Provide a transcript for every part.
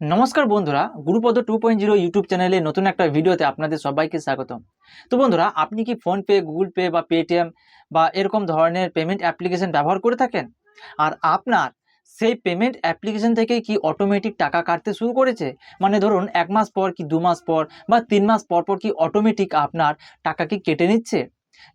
নমস্কার বন্ধুরা, Gurupada two point zero YouTube চ্যানেলে নতুন একটা ভিডিওতে আপনাদের সবাইকে স্বাগত তো বন্ধুরা, আপনি কি ফোনপে, গুগল পে বা পেটিএম বা এরকম ধরনের পেমেন্ট অ্যাপ্লিকেশন ব্যবহার করে থাকেন? আর আপনার সেই পেমেন্ট অ্যাপ্লিকেশন থেকে কি অটোমেটিক টাকা কাটতে শুরু করেছে? মানে ধরুন, এক মাস পর কি দু মাস পর বা তিন মাস পর পর কি অটোমেটিক আপনার টাকা কি কেটে নিচ্ছে?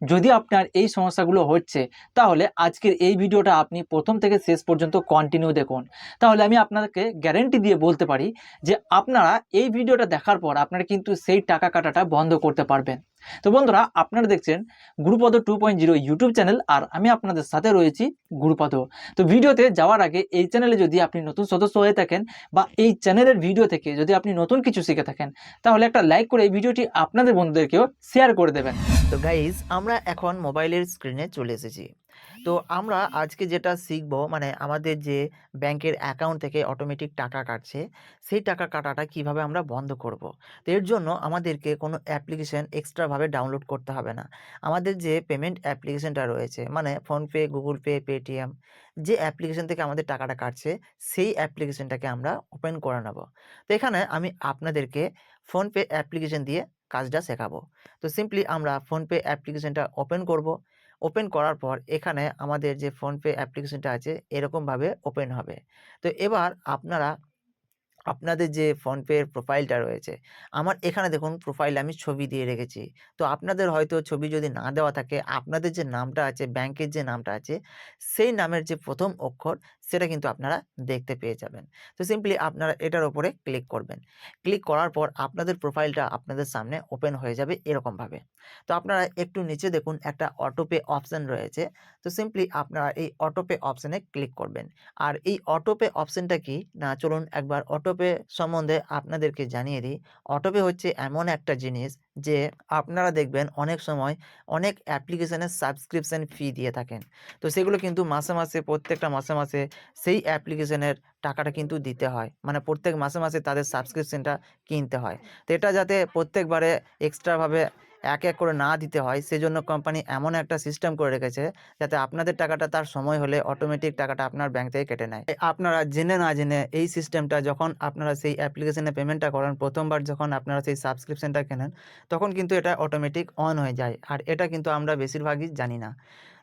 যদি আপনার এই সমস্যাগুলো হচ্ছে, তাহলে আজকের এই ভিডিওটা আপনি প্রথম থেকে শেষ পর্যন্ত কন্টিনিউ দেখুন। তাহলে আমি আপনাকে গ্যারেন্টি দিয়ে বলতে পারি যে আপনারা এই ভিডিওটা দেখার পর আপনারা কিন্তু সেই টাকা কাটাটা বন্ধ করতে পারবেন। তো বন্ধুরা, আপনারা দেখছেন Gurupada two point zero YouTube channel আর আমি আপনাদের সাথে রয়েছি গুরুপদ। তো ভিডিওতে যাওয়ার আগে এই চ্যানেলে যদি আপনি নতুন সদস্য হয়ে থাকেন বা এই চ্যানেলের ভিডিও থেকে যদি আপনি নতুন কিছু শিখে থাকেন, তাহলে একটা লাইক করে এই ভিডিওটি আপনাদের বন্ধুদেরকেও শেয়ার করে দেবেন। তো গাইজ আমরা এখন মোবাইলের স্ক্রিনে চলে এসেছি। তো আমরা আজকে যেটা শিখব মানে আমাদের যে ব্যাংকের অ্যাকাউন্ট থেকে অটোমেটিক টাকা কাটছে, সেই টাকা কাটাটা কীভাবে আমরা বন্ধ করব। তো এর জন্য আমাদেরকে কোনো অ্যাপ্লিকেশন এক্সট্রাভাবে ডাউনলোড করতে হবে না। আমাদের যে পেমেন্ট অ্যাপ্লিকেশনটা রয়েছে মানে ফোনপে, গুগল পে, পেটিএম, যে অ্যাপ্লিকেশন থেকে আমাদের টাকাটা কাটছে, সেই অ্যাপ্লিকেশনটাকে আমরা ওপেন করে নেব। তো এখানে আমি আপনাদেরকে ফোনপে অ্যাপ্লিকেশন দিয়ে কাজটা শেখাবো। তো সিম্পলি আমরা ফোনপে অ্যাপ্লিকেশনটা ওপেন করব। ওপেন করার পর এখানে আমাদের যে ফোনপে অ্যাপ্লিকেশনটা আছে, এরকমভাবে ওপেন হবে। তো এবার আপনারা, আপনাদের যে ফোনপের প্রোফাইলটা রয়েছে, আমার এখানে দেখুন প্রোফাইলে আমি ছবি দিয়ে রেখেছি। তো আপনাদের হয়তো ছবি যদি না দেওয়া থাকে, আপনাদের যে নামটা আছে ব্যাংকের যে নামটা আছে, সেই নামের যে প্রথম অক্ষর সেটা কিন্তু আপনারা দেখতে পেয়ে যাবেন। তো সিম্পলি আপনারা এটার ওপরে ক্লিক করবেন। ক্লিক করার পর আপনাদের প্রোফাইলটা আপনাদের সামনে ওপেন হয়ে যাবে এরকমভাবে। তো আপনারা একটু নিচে দেখুন একটা অটোপে অপশান রয়েছে। তো সিম্পলি আপনারা এই অটোপে অপশানে ক্লিক করবেন। আর এই অটোপে অপশানটা কি? না, চলুন একবার অটোপে সম্বন্ধে আপনাদেরকে জানিয়ে দিই। অটোপে হচ্ছে এমন একটা জিনিস যে আপনারা দেখবেন অনেক সময় অনেক অ্যাপ্লিকেশনের সাবস্ক্রিপশান ফি দিয়ে থাকেন। তো সেগুলো কিন্তু মাসে মাসে, প্রত্যেকটা মাসে মাসে সেই অ্যাপ্লিকেশনের টাকাটা কিন্তু দিতে হয়। মানে প্রত্যেক মাসে মাসে তাদের সাবস্ক্রিপশানটা কিনতে হয়। তো এটা যাতে প্রত্যেকবারে এক্সট্রাভাবে এক এক করে না দিতে হয়, সেজন্য কোম্পানি এমন একটা সিস্টেম করে রেখেছে যাতে আপনাদের টাকাটা তার সময় হলে অটোমেটিক টাকাটা আপনার ব্যাংক থেকে কেটে নেয়। আপনারা জেনে না জেনে এই সিস্টেমটা যখন আপনারা সেই অ্যাপ্লিকেশনে পেমেন্টটা করেন, প্রথমবার যখন আপনারা সেই সাবস্ক্রিপশনটা কেনেন, তখন কিন্তু এটা অটোমেটিক অন হয়ে যায়। আর এটা কিন্তু আমরা বেশিরভাগই জানি না।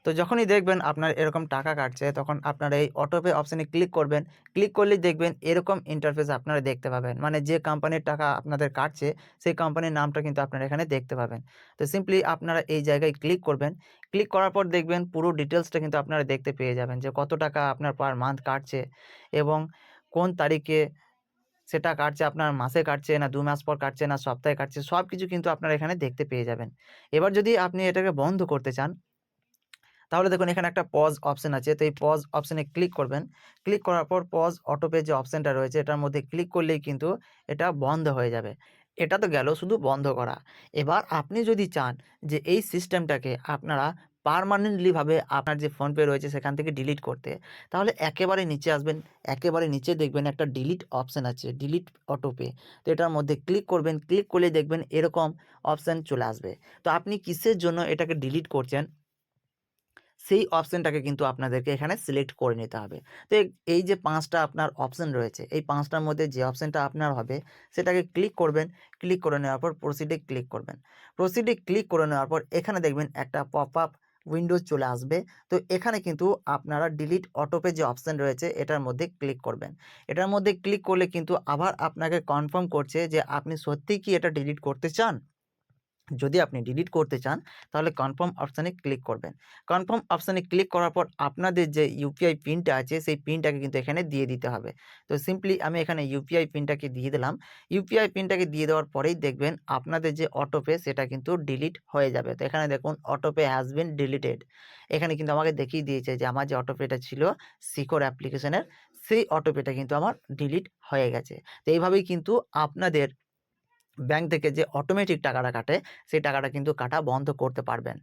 তো যখনই দেখবেন আপনার এরকম টাকা কাটছে, তখন আপনারা এই অটোপে অপশানে ক্লিক করবেন। ক্লিক করলেই দেখবেন এরকম ইন্টারফেস আপনারা দেখতে পাবেন। মানে যে কোম্পানির টাকা আপনাদের কাটছে, সেই কোম্পানির নামটা কিন্তু আপনারা এখানে দেখতে পাবেন। তো সিম্পলি আপনারা এই জায়গায় ক্লিক করবেন। ক্লিক করার পর দেখবেন পুরো ডিটেলসটা কিন্তু আপনারা দেখতে পেয়ে যাবেন যে কত টাকা আপনার পার মান্থ কাটছে এবং কোন তারিখে সেটা কাটছে, আপনার মাসে কাটছে না, দু মাস পর কাটছে না, সপ্তাহে কাটছে সব কিছু কিন্তু আপনারা এখানে দেখতে পেয়ে যাবেন। এবার যদি আপনি এটাকে বন্ধ করতে চান তাহলে দেখুন এখানে একটা পজ অপশন আছে। তো এই পজ অপশনে ক্লিক করবেন। ক্লিক করার পর পজ অটোপে যে অপশনটা রয়েছে, এটার মধ্যে ক্লিক করলেই কিন্তু এটা বন্ধ হয়ে যাবে। এটা তো গেল শুধু বন্ধ করা। এবার আপনি যদি চান যে এই সিস্টেমটাকে আপনারা পারমানেন্টলিভাবে আপনার যে ফোনপে রয়েছে সেখান থেকে ডিলিট করতে, তাহলে একেবারে নিচে আসবেন, একেবারে নিচে দেখবেন একটা ডিলিট অপশান আছে ডিলিট অটোপে তো এটার মধ্যে ক্লিক করবেন ক্লিক করলে দেখবেন এরকম অপশান চলে আসবে। তো আপনি কিসের জন্য এটাকে ডিলিট করছেন? সেই অপশানটাকে কিন্তু আপনাদেরকে এখানে সিলেক্ট করে নিতে হবে। তো এই যে পাঁচটা আপনার অপশান রয়েছে, এই পাঁচটার মধ্যে যে অপশানটা আপনার হবে, সেটাকে ক্লিক করবেন। ক্লিক করে নেওয়ার পর প্রসিডে ক্লিক করবেন। প্রসিডে ক্লিক করে নেওয়ার পর এখানে দেখবেন একটা পপ আপ উইন্ডোজ চলে আসবে। তো এখানে কিন্তু আপনারা ডিলিট অটোপে যে অপশান রয়েছে, এটার মধ্যে ক্লিক করবেন। এটার মধ্যে ক্লিক করলে কিন্তু আবার আপনাকে কনফার্ম করছে যে আপনি সত্যিই কি এটা ডিলিট করতে চান? যদি আপনি ডিলিট করতে চান, তাহলে কনফার্ম অপশানে ক্লিক করবেন। কনফার্ম অপশানে ক্লিক করার পর আপনাদের যে ইউপিআই পিনটা আছে, সেই পিনটাকে কিন্তু এখানে দিয়ে দিতে হবে। তো সিম্পলি আমি এখানে ইউপিআই পিনটাকে দিয়ে দিলাম। ইউপিআই পিনটাকে দিয়ে দেওয়ার পরেই দেখবেন আপনাদের যে অটোপে সেটা কিন্তু ডিলিট হয়ে যাবে। তো এখানে দেখুন অটোপে হ্যাজ বিন ডিলিটেড এখানে কিন্তু আমাকে দেখিয়ে দিয়েছে যে আমার যে অটোপেটা ছিল সিকোর অ্যাপ্লিকেশনের সেই অটোপেটা কিন্তু আমার ডিলিট হয়ে গেছে। তো এইভাবেই কিন্তু আপনাদের ব্যাংক থেকে যে অটোমেটিক টাকাটা কাটে সেই টাকাটা কিন্তু কাটা বন্ধ করতে পারবেন।